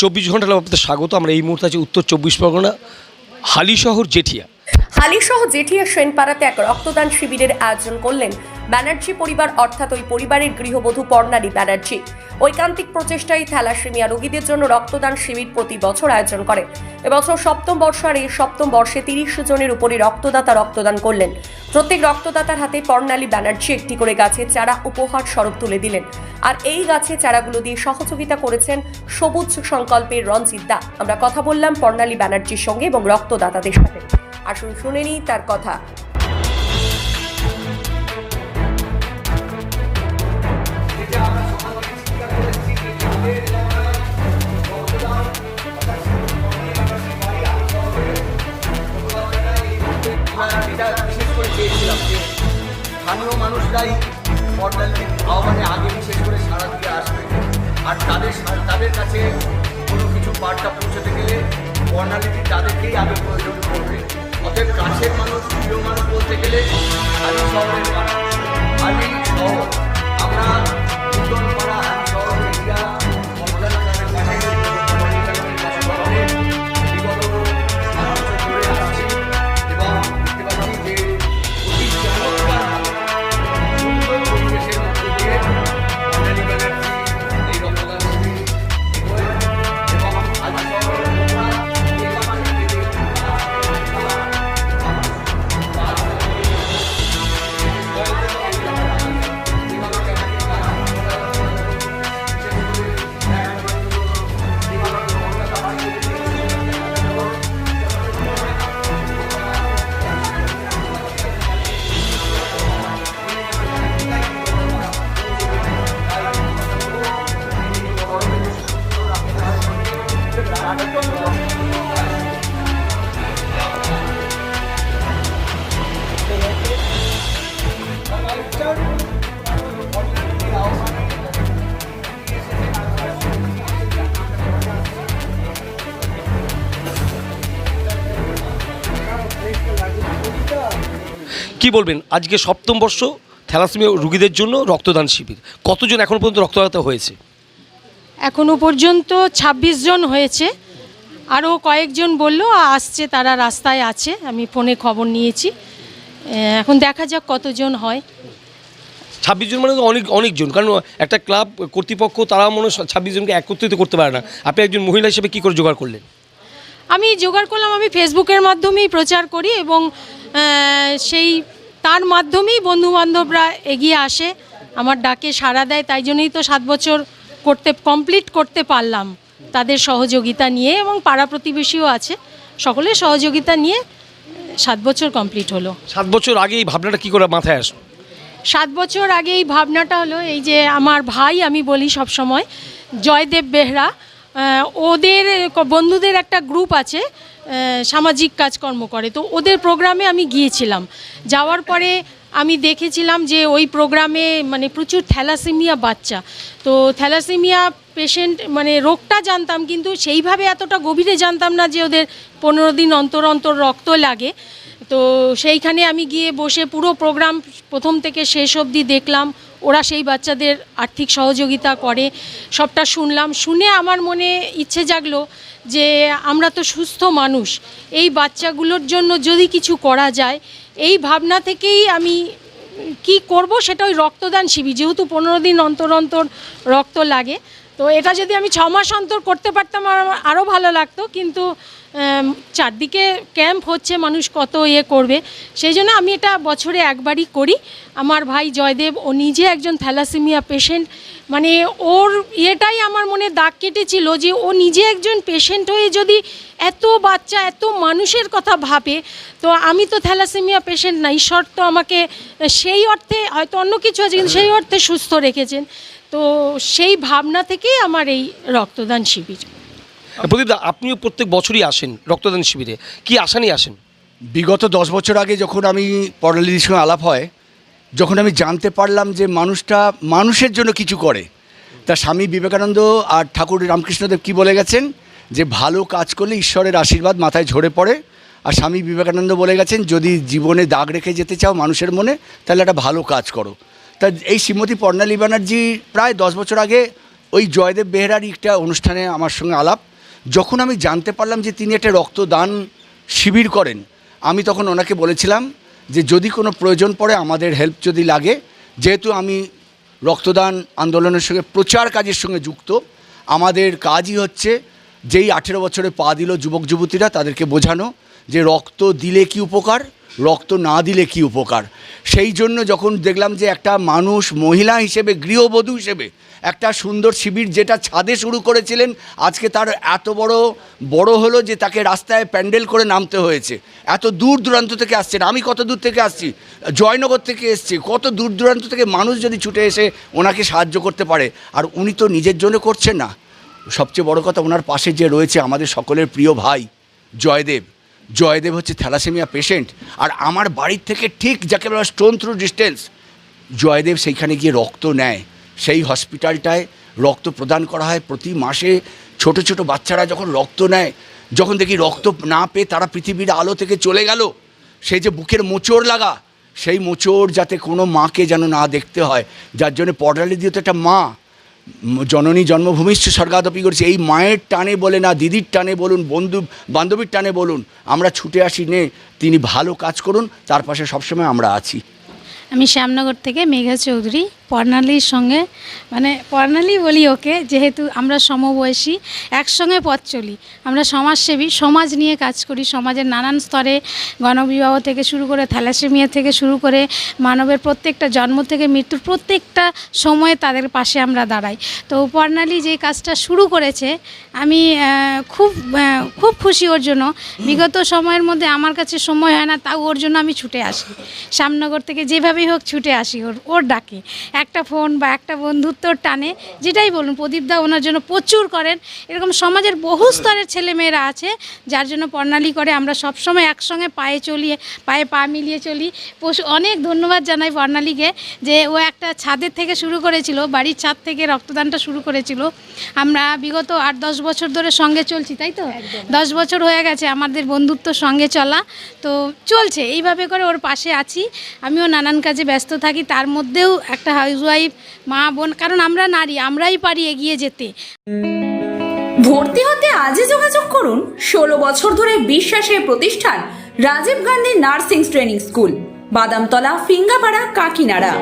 চব্বিশ ঘণ্টা আপনাদের স্বাগত। আমরা এই মুহূর্তে আছি উত্তর চব্বিশ পরগনা হালিশহর জেঠিয়া। হালিসহ জেঠিয়া, সেনপাড়াতে এক রক্তদান শিবিরের আয়োজন করলেন ব্যানার্জি পরিবার, অর্থাৎ ওই পরিবারের গৃহবধূ পর্ণালী ব্যানার্জি। ঐকান্তিক প্রচেষ্টায় থ্যালাসেমিয়া রোগীদের জন্য রক্তদান শিবির প্রতি বছর আয়োজন করে। এবছর সপ্তম বর্ষ আর এই সপ্তম বর্ষে তিরিশ জনের উপরে রক্তদাতা রক্তদান করলেন। প্রত্যেক রক্তদাতার হাতে পর্ণালী ব্যানার্জি একটি করে গাছের চারা উপহার স্বরূপ তুলে দিলেন। আর এই গাছে চারাগুলো দিয়ে সহযোগিতা করেছেন সবুজ সংকল্পের রঞ্জিত দা। আমরা কথা বললাম পর্ণালী ব্যানার্জির সঙ্গে এবং রক্তদাতাদের সাথে। আসুন শুনে নিই তার কথা। কাছে কোনো কিছু বার্তা পৌঁছাতে গেলে বর্ণালীটি তাদেরকেই আগে প্রয়োজন করবে। অতএব কাছের মানুষ, প্রিয় মানুষ বলতে গেলে আমি শহরের মানুষ আমি শহর। আমরা কি বলবেন? আজকে সপ্তম বর্ষ থ্যালাসেমিয়া রোগীদের জন্য রক্তদান শিবির। কতজন এখন পর্যন্ত রক্তদাতা হয়েছে? এখনও পর্যন্ত ২৬ জন হয়েছে। আরও কয়েকজন বলল আসছে তারা রাস্তায় আছে। আমি ফোনে খবর নিয়েছি। এখন দেখা যাক কতজন হয়। ছাব্বিশ জন মানে অনেক অনেকজন। কারণ একটা ক্লাব কর্তৃপক্ষ তারা মনে হয় ছাব্বিশ জনকে একত্রিত করতে পারে না। আপনি একজন মহিলা হিসেবে কী করে জোগাড় করলেন? আমি জোগাড় করলাম আমি ফেসবুকের মাধ্যমেই প্রচার করি এবং সেই তার মাধ্যমেই বন্ধুবান্ধবরা এগিয়ে আসে আমার ডাকে সাড়া দেয় তাই জন্যই তো সাত বছর করতে কমপ্লিট করতে পারলাম তাদের সহযোগিতা নিয়ে এবং পাড়া প্রতিবেশীও আছে। সকলের সহযোগিতা নিয়ে সাত বছর কমপ্লিট হলো। সাত বছর আগে এই ভাবনাটা কী করে মাথায় আসলো? সাত বছর আগে এই ভাবনাটা হলো এই যে আমার ভাই আমি বলি সব সময় জয়দেব বেহরা ওদের বন্ধুদের একটা গ্রুপ আছে সামাজিক কাজকর্ম করে। তো ওদের প্রোগ্রামে আমি গিয়েছিলাম। যাওয়ার পরে আমি দেখেছিলাম যে ওই প্রোগ্রামে মানে প্রচুর থ্যালাসেমিয়া বাচ্চা। তো থ্যালাসেমিয়া পেশেন্ট মানে রোগটা জানতাম, কিন্তু সেইভাবে এতটা গভীরে জানতাম না যে ওদের পনেরো দিন অন্তর অন্তর রক্ত লাগে। তো সেইখানে আমি গিয়ে বসে পুরো প্রোগ্রাম প্রথম থেকে শেষ অবধি দেখলাম। ওরা সেই বাচ্চাদের আর্থিক সহযোগিতা করে। সবটা শুনলাম। শুনে আমার মনে ইচ্ছে জাগলো যে আমরা তো সুস্থ মানুষ। এই বাচ্চাগুলোর জন্য যদি কিছু করা যায়, এই ভাবনা থেকেই আমি কি করব সেটা ওই রক্তদান শিবির, যেহেতু পনেরো দিন অন্তর অন্তর রক্ত লাগে। তো এটা যদি আমি ছ মাস অন্তর করতে পারতাম, আমার আরও ভালো লাগতো। কিন্তু চারদিকে ক্যাম্প হচ্ছে, মানুষ কত ইয়ে করবে। সেই জন্য আমি এটা বছরে একবারই করি। আমার ভাই জয়দেব, ও নিজে একজন থ্যালাসেমিয়া পেশেন্ট মানে ওর ইয়েটাই আমার মনে দাগ কেটেছিল যে ও নিজে একজন পেশেন্ট হয়ে যদি এত বাচ্চা, এত মানুষের কথা ভাবে, তো আমি তো থ্যালাসেমিয়া পেশেন্ট না। ঈশ্বর তো আমাকে সেই অর্থে হয়তো অন্য কিছু আছে, কিন্তু সেই অর্থে সুস্থ রেখেছেন। তো সেই ভাবনা থেকেই আমার এই রক্তদান শিবির। প্রদীপ দা, আপনিও প্রত্যেক বছরই আসেন রক্তদান শিবিরে। কি আশা আসেন? বিগত দশ বছর আগে যখন আমি পড়ালির সঙ্গে আলাপ হয়, যখন আমি জানতে পারলাম যে মানুষটা মানুষের জন্য কিছু করে, তা স্বামী বিবেকানন্দ আর ঠাকুর রামকৃষ্ণদেব কি বলে গেছেন? যে ভালো কাজ করলে ঈশ্বরের আশীর্বাদ মাথায় ঝরে পড়ে। আর স্বামী বিবেকানন্দ বলে গেছেন, যদি জীবনে দাগ রেখে যেতে চাও মানুষের মনে, তাহলে একটা ভালো কাজ করো। তা এই শ্রীমতী পর্ণালী ব্যানার্জি প্রায় দশ বছর আগে ওই জয়দেব বেহরারই একটা অনুষ্ঠানে আমার সঙ্গে আলাপ। যখন আমি জানতে পারলাম যে তিনি একটা রক্তদান শিবির করেন, আমি তখন ওনাকে বলেছিলাম যে যদি কোনো প্রয়োজন পড়ে, আমাদের হেল্প যদি লাগে, যেহেতু আমি রক্তদান আন্দোলনের সঙ্গে প্রচার কাজের সঙ্গে যুক্ত, আমাদের কাজই হচ্ছে যেই আঠেরো বছরে পা দিল যুবক যুবতীরা তাদেরকে বোঝানো যে রক্ত দিলে কি উপকার রক্ত না দিলে কি উপকার? সেই জন্য যখন দেখলাম যে একটা মানুষ মহিলা হিসেবে, গৃহবধূ হিসেবে একটা সুন্দর শিবির যেটা ছাদে শুরু করেছিলেন, আজকে তার এত বড় বড় হলো যে তাকে রাস্তায় প্যান্ডেল করে নামতে হয়েছে। এত দূর দূরান্ত থেকে আসছেন। আমি কত দূর থেকে আসছি? জয়নগর থেকে এসছি। কত দূর দূরান্ত থেকে মানুষ যদি ছুটে এসে ওনাকে সাহায্য করতে পারে, আর উনি তো নিজের জন্য করছেন না। সবচেয়ে বড় কথা, ওনার পাশে যে রয়েছে আমাদের সকলের প্রিয় ভাই, জয়দেব। জয়দেব হচ্ছে থ্যালাসেমিয়া পেশেন্ট, আর আমার বাড়ির থেকে ঠিক যাকে বলা স্টোন থ্রু ডিস্টেন্স জয়দেব সেইখানে গিয়ে রক্ত নেয়। সেই হসপিটালটায় রক্ত প্রদান করা হয়। প্রতি মাসে ছোট ছোট বাচ্চারা যখন রক্ত নেয়, যখন দেখি রক্ত না পেয়ে তারা পৃথিবীর আলো থেকে চলে গেল, সেই যে বুকের মোচড় লাগা, সেই মোচড় যাতে কোনো মাকে যেন না দেখতে হয়, যার জন্য পর্দালি দিয়ে তো একটা মা জননী জন্মভূমিষ্ঠ স্বর্গাদপি করেছে। এই মায়ের টানে বলে না, দিদির টানে বলুন, বন্ধু, বান্ধবীর টানে বলুন, আমরা ছুটে আসি নে, তিনি ভালো কাজ করুন তার পাশে সবসময় আমরা আছি। আমি শ্যামনগর থেকে মেঘা চৌধুরী পর্ণালীর সঙ্গে মানে পর্ণালী বলি ওকে, যেহেতু আমরা সমবয়সী, একসঙ্গে পথ চলি। আমরা সমাজসেবী, সমাজ নিয়ে কাজ করি। সমাজের নানান স্তরে গণবিবাহ থেকে শুরু করে থ্যালাসেমিয়া থেকে শুরু করে মানবের প্রত্যেকটা জন্ম থেকে মৃত্যুর প্রত্যেকটা সময়ে তাদের পাশে আমরা দাঁড়াই। তো পর্ণালী যে কাজটা শুরু করেছে, আমি খুব খুব খুশি ওর জন্য। বিগত সময়ের মধ্যে আমার কাছে সময় হয় না, তাও ওর জন্য আমি ছুটে আসি। শ্যামনগর থেকে যেভাবেই হোক ছুটে আসি ওর ওর ডাকে। একটা ফোন বা একটা বন্ধুত্বর টানে যেটাই বলুন প্রদীপদা ওনার জন্য প্রচুর করেন। এরকম সমাজের বহু স্তরের ছেলেমেয়েরা আছে যার জন্য প্রণালী করে আমরা সবসময় একসঙ্গে পায়ে চলিয়ে পায়ে পা মিলিয়ে চলি। পশু অনেক ধন্যবাদ জানাই বর্ণালীকে যে ও একটা ছাদের থেকে শুরু করেছিল বাড়ির ছাদ থেকে রক্তদানটা শুরু করেছিল। আমরা বিগত আট দশ বছর ধরে সঙ্গে চলছি তাই তো? দশ বছর হয়ে গেছে আমাদের বন্ধুত্ব সঙ্গে চলা তো চলছে। এইভাবে করে ওর পাশে আছি। আমিও নানান কাজে ব্যস্ত থাকি তার মধ্যেও একটা হাউসওয়াইফ মা, বোন, কারণ আমরা নারী, আমরাই পারি এগিয়ে যেতে। ভর্তি হতে আজই যোগাযোগ করুন ষোলো বছর ধরে বিশ্বাসের প্রতিষ্ঠান Rajiv Gandhi nursing training school, Badamtala, Phingapara, Kakinara.